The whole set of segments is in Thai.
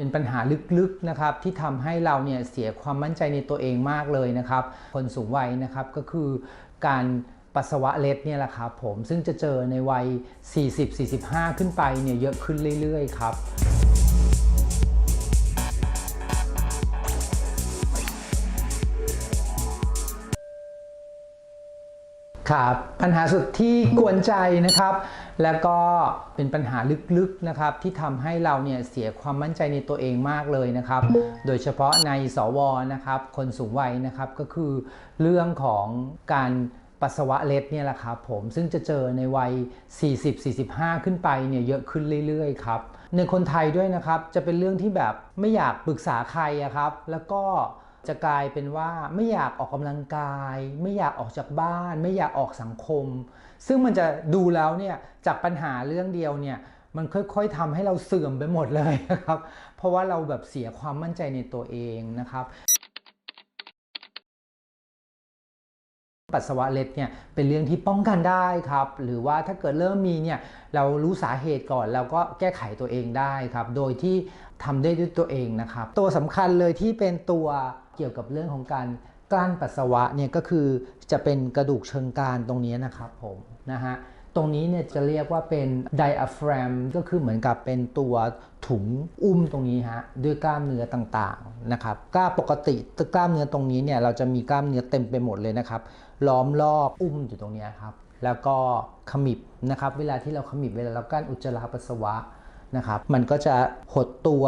เป็นปัญหาลึกๆนะครับที่ทำให้เราเนี่ยเสียความมั่นใจในตัวเองมากเลยนะครับ คนสูงวัยนะครับก็คือการปัสสาวะเล็ดเนี่ยแหละครับผมซึ่งจะเจอในวัย 40-45 ขึ้นไปเนี่ยเยอะขึ้นเรื่อยๆครับ ครับปัญหาสุดที่กวนใจนะครับ แล้วก็เป็นปัญหาลึกๆนะครับที่ทำให้เราเนี่ยเสียความมั่นใจในตัวเองมากเลยนะครับ โดยเฉพาะในสวนะครับคนสูงวัยนะครับก็คือเรื่องของการปัสสาวะเล็ดเนี่ยแหละครับผมซึ่งจะเจอในวัย 40-45 ขึ้นไปเนี่ยเยอะขึ้นเรื่อยๆครับในคนไทยด้วยนะครับจะเป็นเรื่องที่แบบไม่อยากปรึกษาใครครับ แล้วก็ จะกลายเป็นว่าไม่อยากออกกำลังกาย ไม่อยากออกจากบ้าน ไม่อยากออกสังคม ซึ่งมันจะดูแล้วเนี่ยจากปัญหาเรื่องเดียวเนี่ยมันค่อยๆทำให้เราเสื่อมไปหมดเลยครับ เพราะว่าเราแบบเสียความมั่นใจในตัวเองนะครับปัสสาวะเล็ดเนี่ยเป็นเรื่องที่ป้องกันได้ครับ หรือว่าถ้าเกิดเริ่มมีเนี่ยเรารู้สาเหตุก่อนเราก็แก้ไขตัวเองได้ครับ โดยที่ทำได้ด้วยตัวเองนะครับ ตัวสำคัญเลยที่เป็นตัวเกี่ยวกับเรื่องของการกลั้นปัสสาวะเนี่ยก็คือจะเป็นกระดูกเชิงกรานตรงนี้นะครับผมนะฮะตรงนี้เนี่ยจะเรียกว่าเป็น diaphragm ก็คือเหมือนกับเป็นตัวถุงอุ้มตรงนี้ฮะด้วยกล้ามเนื้อต่างๆนะครับกล้าปกติกล้ามเนื้อตรงนี้เนี่ยเราจะมีกล้ามเนื้อเต็มไปหมดเลยนะครับล้อมรอบอุ้มอยู่ตรงนี้ครับแล้วก็ขมิบนะครับเวลาที่เราขมิบเวลาเรากั้นอุจจาระปัสสาวะนะครับมันก็จะหดตัว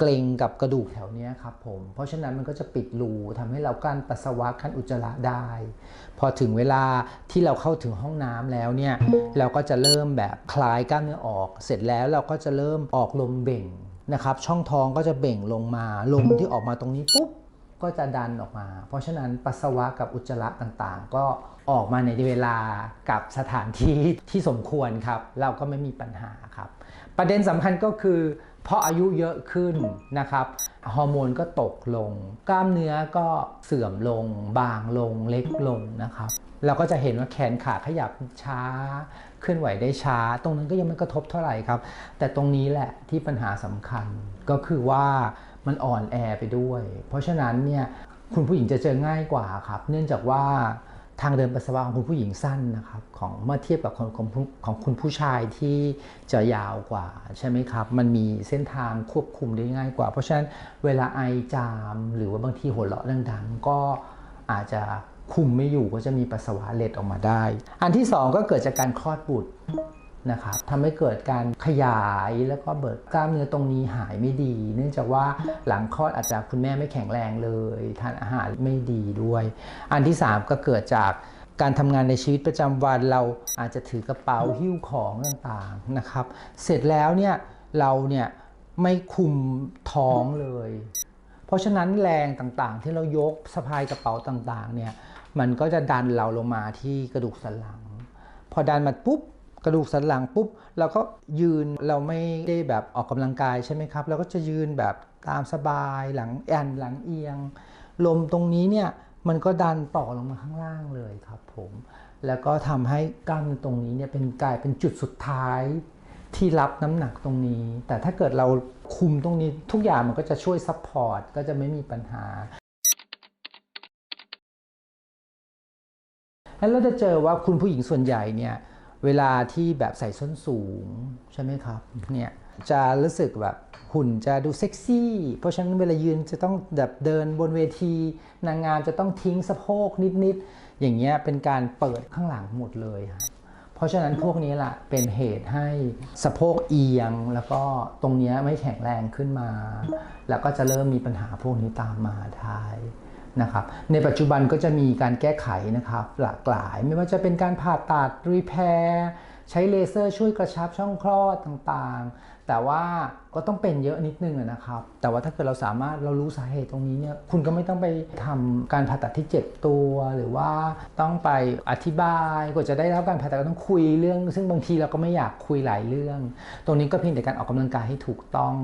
เกร็งกับกระดูกแถวนี้ครับผมเพราะฉะนั้นมันก็จะปิดรูทำให้เรากั้นปัสสาวะกั้นอุจจาระได้ พอถึงเวลาที่เราเข้าถึงห้องน้ำแล้วเนี่ยเราก็จะเริ่มแบบคลายกล้ามเนื้อออก เสร็จแล้วเราก็จะเริ่มออกลมเบ่งนะครับ ช่องท้องก็จะเบ่งลงมาลมที่ออกมาตรงนี้ปุ๊บก็จะดันออกมา เพราะฉะนั้นปัสสาวะกับอุจจาระต่างๆ ก็ออกมาในเวลากับสถานที่ที่สมควรครับ เราก็ไม่มีปัญหาครับ ประเด็นสำคัญก็คือ เพราะอายุเยอะขึ้นนะครับฮอร์โมนก็ตกลง กล้ามเนื้อก็เสื่อมลง บางลงเล็กลงนะครับ เราก็จะเห็นว่าแขนขาขยับช้า เคลื่อนไหวได้ช้า ตรงนั้นก็ยังไม่กระทบเท่าไหร่ครับ แต่ตรงนี้แหละที่ปัญหาสำคัญก็คือว่ามันอ่อนแอไปด้วย เพราะฉะนั้นเนี่ยคุณผู้หญิงจะเจอง่ายกว่าครับ เนื่องจากว่า ทางเดินปัสสาวะของคุณผู้หญิงสั้นนะครับของเมื่อเทียบกับของของของคุณผู้ชายที่จะยาวกว่าใช่ไหมครับ มันมีเส้นทางควบคุมได้ง่ายกว่า เพราะฉะนั้นเวลาไอจามหรือว่าบางทีหัวเราะดังๆ ก็อาจจะคุมไม่อยู่ก็จะมีปัสสาวะเล็ดออกมาได้ อันที่สองก็เกิดจากการคลอดบุตร นะครับทำให้เกิดการขยายแล้วก็เบิดกล้ามเนื้อตรงนี้หายไม่ดี เนื่องจากว่าหลังคลอดอาจจะคุณแม่ไม่แข็งแรงเลยทานอาหารไม่ดีด้วย อันที่ 3 ก็เกิดจากการทำงานในชีวิตประจำวันเราอาจจะถือกระเป๋าหิ้วของต่างๆนะครับ เสร็จแล้วเนี่ยเราเนี่ยไม่คุมท้องเลย เพราะฉะนั้นแรงต่างๆ ที่เรายกสะพายกระเป๋าต่างๆเนี่ยมันก็จะดันเราลงมาที่กระดูกสันหลัง พอดันมาปุ๊บ กระดูกสันหลังปุ๊บเราก็ยืนเราไม่ได้แบบออกกำลังกายใช่ไหมครับเราก็จะยืนแบบตามสบายหลังแอนหลังเอียง ลมตรงนี้เนี่ยมันก็ดันต่อลงมาข้างล่างเลยครับผมแล้วก็ทำให้กล้ามเนื้อตรงนี้เนี่ยเป็นกลายเป็นจุดสุดท้ายที่รับน้ำหนักตรงนี้ แต่ถ้าเกิดเราคุมตรงนี้ทุกอย่างมันก็จะช่วยซัพพอร์ตก็จะไม่มีปัญหาแล้วเราจะเจอว่าคุณผู้หญิงส่วนใหญ่เนี่ย เวลาที่แบบใส่ส้นสูงใช่ไหมครับเนี่ยจะรู้สึกแบบหุ่นจะดูเซ็กซี่ เพราะฉะนั้นเวลายืนจะต้องแบบเดินบนเวที นางงามจะต้องทิ้งสะโพกนิดๆ อย่างเงี้ยเป็นการเปิดข้างหลังหมดเลยครับเพราะฉะนั้นพวกนี้แหละเป็นเหตุให้สะโพกเอียง แล้วก็ตรงเนี้ยไม่แข็งแรงขึ้นมา แล้วก็จะเริ่มมีปัญหาพวกนี้ตามมาท้าย นะครับในปัจจุบันก็จะมีการแก้ไขนะครับหลากหลายไม่ว่าจะเป็นการผ่าตัดรีแพร์ใช้เลเซอร์ช่วยกระชับช่องคลอดต่างๆ แต่ว่าก็ต้องเป็นเยอะนิดนึงนะครับ แต่ว่าถ้าเกิดเราสามารถเรารู้สาเหตุตรงนี้เนี่ยคุณก็ไม่ต้องไปทำการผ่าตัดที่เจ็บตัว หรือว่าต้องไปอธิบายกว่าจะได้รับการผ่าตัดก็ต้องคุยเรื่อง ซึ่งบางทีเราก็ไม่อยากคุยหลายเรื่อง ตรงนี้ก็เพียงแต่การออกกำลังกายให้ถูกต้อง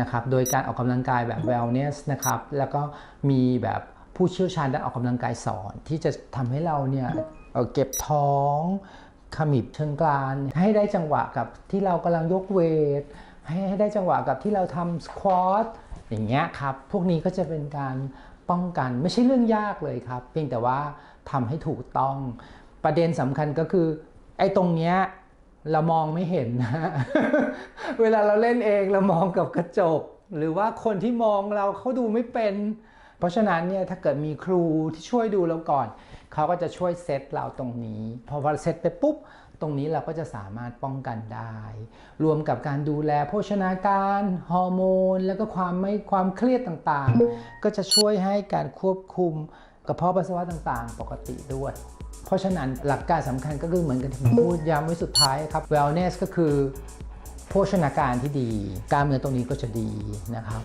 นะครับโดยการออกกำลังกายแบบ wellness นะครับแล้วก็มีแบบ ผู้เชี่ยวชาญด้านออกกำลังกายสอน ที่จะทำให้เราเนี่ยเเก็บท้องขมิบเชิงกรานให้ได้จังหวะกับที่เรากำลังยกเวท ให้ได้จังหวะกับที่เราทำสควอตอย่างเงี้ยครับ พวกนี้ก็จะเป็นการป้องกันไม่ใช่เรื่องยากเลยครับ เพียงแต่ว่าทำให้ถูกต้อง ประเด็นสำคัญก็คือ ไอ้ตรงเนี้ยเรามองไม่เห็นนะ เวลาเราเล่นเองเรามองกับกระจก หรือว่าคนที่มองเราเขาดูไม่เป็น เพราะฉะนั้นเนี่ยถ้าเกิดมีครูที่ช่วยดูเราก่อน เขาก็จะช่วยเซตเราตรงนี้ พอพอเซตไปปุ๊บ ตรงนี้เราก็จะสามารถป้องกันได้ รวมกับการดูแลโภชนาการฮอร์โมน แล้วก็ความไม่ความเครียดต่างๆ ก็จะช่วยให้การควบคุมกระเพาะปัสสาวะต่างๆ ปกติด้วย เพราะฉะนั้นหลักการสำคัญก็คือเหมือนกันที่ผมพูดย้ำไว้สุดท้ายครับ wellness ก็คือโภชนาการที่ดี กามเนื้อตรงนี้ก็จะดีนะครับ